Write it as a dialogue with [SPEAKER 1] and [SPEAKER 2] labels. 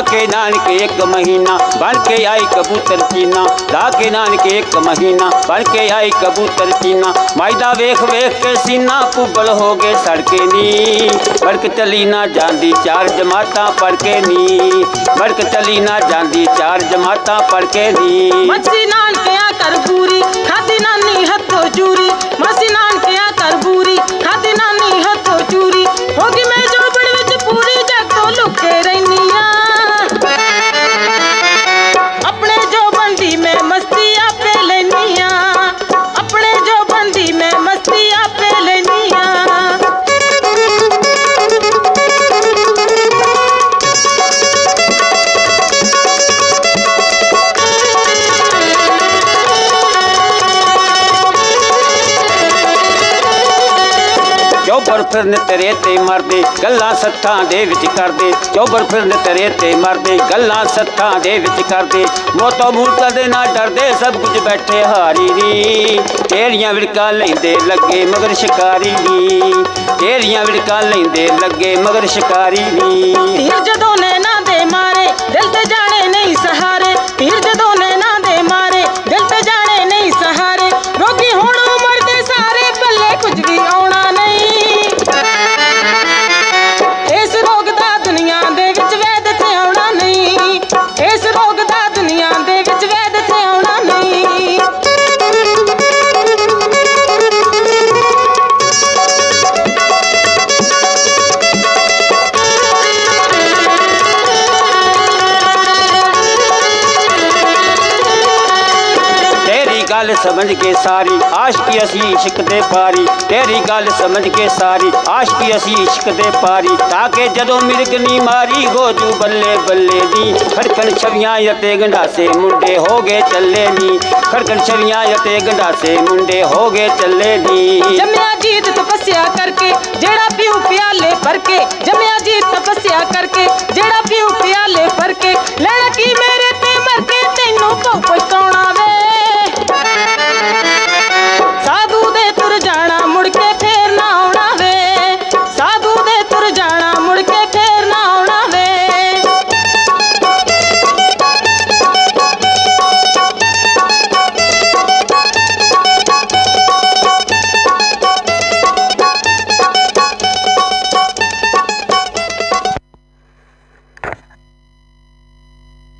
[SPEAKER 1] ਕੇ ਨਾਨਕੇ ਇੱਕ ਮਹੀਨਾ, ਬਣ ਕੇ ਆਈ ਕਬੂਤਰ ਚੀਨਾ। ਲਾ ਕੇ ਇੱਕ ਮਹੀਨਾ, ਬਣ ਕੇ ਆਈ ਕਬੂਤਰ ਚੀਨਾ। ਮਾਇਦਾ ਵੇਖ ਵੇਖ ਕੇ ਸੀਨਾ ਪੁੱਬਲ ਹੋ ਗਏ ਸੜਕੇ ਨੀ। ਬੜਕ ਚਲੀ ਨਾ ਜਾਂਦੀ ਚਾਰ ਜਮਾਤਾਂ ਪੜ ਕੇ ਨੀ। ਬੜਕ ਚਲੀ ਨਾ ਜਾਂਦੀ ਚਾਰ ਜਮਾਤਾਂ ਪੜ ਕੇ ਨੀ।
[SPEAKER 2] ਮੱਛੀ ਨਾਨਕਿਆਂ ਕਰ ਪੂਰੀ, ਖਾਦੀ ਨਾਨੀ ਹੱਥੋਂ ਚੂਰੀ।
[SPEAKER 1] ਚੌਬਰ ਫਿਰਨ ਤੇਰੇ ਤੇ ਮਰਦੇ, ਗੱਲਾਂ ਸੱਥਾਂ ਦੇ ਵਿੱਚ ਕਰਦੇ। ਚੌਬਰ ਫਿਰਨ ਤੇਰੇ ਤੇ ਮਰਦੇ, ਗੱਲਾਂ ਸੱਥਾਂ ਦੇ ਵਿੱਚ ਕਰਦੇ। ਮੋਤੋ ਮੂਰਤਾ ਦੇ ਨਾਲ ਡਰਦੇ, ਸਭ ਕੁਝ ਬੈਠੇ ਹਾਰੀ ਨੀ। ਤੇਰੀਆਂ ਵਿੜਕਾਂ ਲੈਂਦੇ ਲੱਗੇ ਮਗਰ ਸ਼ਿਕਾਰੀ ਨੀ। ਤੇਰੀਆਂ ਵਿੜਕਾਂ ਲੈਂਦੇ ਲੱਗੇ ਮਗਰ ਸ਼ਿਕਾਰੀ ਨੀ।
[SPEAKER 2] ਜਦੋਂ ਨੈਣਾ ਦੇ ਮਾਰੇ, ਦਿਲ ਤੇ ਜਾਣੇ ਨਹੀਂ ਸਹਾਰੇ।
[SPEAKER 1] ਗੱਲ ਸਮਝ ਕੇ ਸਾਰੀ, ਆਸ਼ਕੀ ਅਸੀਂ ਇਸ਼ਕ ਦੇ ਪਾਰੀ। ਤੇਰੀ ਗੱਲ ਸਮਝ ਕੇ ਸਾਰੀ, ਆਸ਼ਕੀ ਅਸੀਂ ਇਸ਼ਕ ਦੇ ਪਾਰੀ। ਤਾਂ ਕਿ ਜਦੋਂ ਮਿਰਗਨੀ ਮਾਰੀ, ਗੋਜੂ ਬੱਲੇ ਬੱਲੇ ਦੀ। ਖੜਕਣ ਛਵੀਆਂ ਅਤੇ ਗੰਡਾਸੇ ਮੁੰਡੇ ਹੋ ਗਏ ਚੱਲੇ ਨੀ। ਖੜਕਣ ਛਵੀਆਂ ਅਤੇ ਗੰਡਾਸੇ ਮੁੰਡੇ ਹੋ ਗਏ ਚੱਲੇ ਨੀ।
[SPEAKER 2] ਜੰਮਿਆ ਜੀਤ ਤਪੱਸਿਆ ਕਰਕੇ, ਜਿਹੜਾ ਪੀਉ ਪਿਆਲੇ ਭਰ ਕੇ। ਜੰਮਿਆ ਜੀਤ ਤਪੱਸਿਆ ਕਰਕੇ, ਜਿਹੜਾ ਪੀਉ ਪਿਆਲੇ ਭਰ ਕੇ। ਲੈਣਾ ਕੀ